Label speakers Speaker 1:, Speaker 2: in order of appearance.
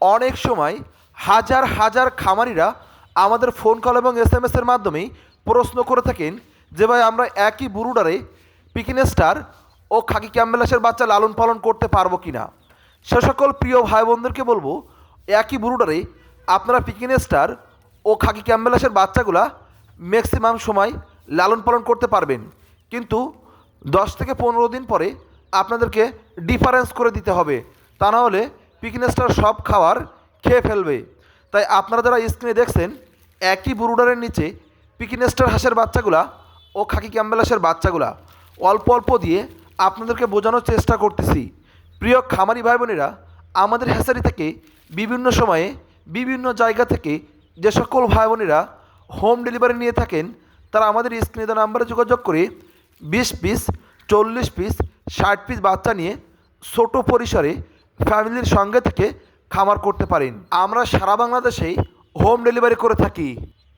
Speaker 1: অনেক সময় হাজার হাজার খামারিরা আমাদের ফোন কল এবং এস এম এসের মাধ্যমেই প্রশ্ন করে থাকেন যে, ভাই, আমরা একই বুরুডারে পিকিনে স্টার ও খাকি ক্যাম্বেলাসের বাচ্চা লালন পালন করতে পারব কি না সে সকল প্রিয় ভাই বোনদেরকে বলব, একই বুরুডারে আপনারা পিকিনে স্টার ও খাকি ক্যাম্বেলাসের বাচ্চাগুলা ম্যাক্সিমাম সময় লালন পালন করতে পারবেন। কিন্তু দশ থেকে পনেরো দিন পরে আপনাদেরকে ডিফারেন্স করে দিতে হবে। তা না হলে পিকনেস্টার সব খাবার খেয়ে ফেলবে। তাই আপনারা যারা স্ক্রিনে দেখছেন, একই বুরুডারের নিচে পিকনেস্টার হাঁসের বাচ্চাগুলা ও খাকি ক্যাম্বেলাসের বাচ্চাগুলা অল্প অল্প দিয়ে আপনাদেরকে বোঝানোর চেষ্টা করতেছি। প্রিয় খামারি ভাই বোনেরা আমাদের হ্যাসারি থেকে বিভিন্ন সময়ে বিভিন্ন জায়গা থেকে যে সকল ভাই বোনেরা হোম ডেলিভারি নিয়ে থাকেন, তারা আমাদের স্ক্রিনে দেওয়া নাম্বারে যোগাযোগ করে বিশ পিস চল্লিশ পিস ষাট পিস বাচ্চা নিয়ে ছোট পরিসরে ফ্যামিলির সঙ্গে থেকে খামার করতে পারেন। আমরা সারা বাংলাদেশেই হোম ডেলিভারি করে থাকি।